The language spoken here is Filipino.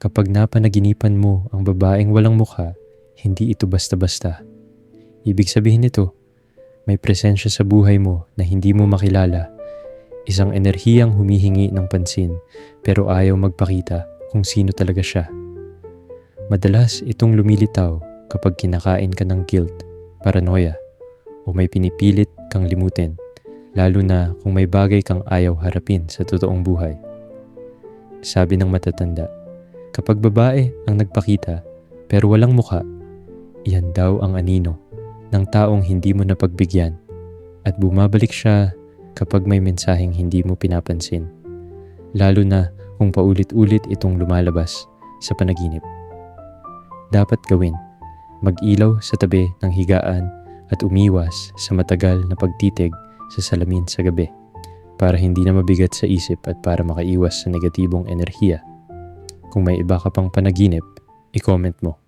Kapag napanaginipan mo ang babaeng walang mukha, hindi ito basta-basta. Ibig sabihin nito, may presensya sa buhay mo na hindi mo makilala. Isang enerhiyang humihingi ng pansin pero ayaw magpakita kung sino talaga siya. Madalas itong lumilitaw kapag kinakain ka ng guilt, paranoia, o may pinipilit kang limutin, lalo na kung may bagay kang ayaw harapin sa totoong buhay. Sabi ng matatanda, kapag babae ang nagpakita pero walang muka, iyan daw ang anino ng taong hindi mo napagbigyan at bumabalik siya kapag may mensaheng hindi mo pinapansin. Lalo na kung paulit-ulit itong lumalabas sa panaginip. Dapat gawin, mag-ilaw sa tabi ng higaan at umiwas sa matagal na pagtitig sa salamin sa gabi para hindi na mabigat sa isip at para makaiwas sa negatibong enerhiya. Kung may iba ka pang panaginip, i-comment mo.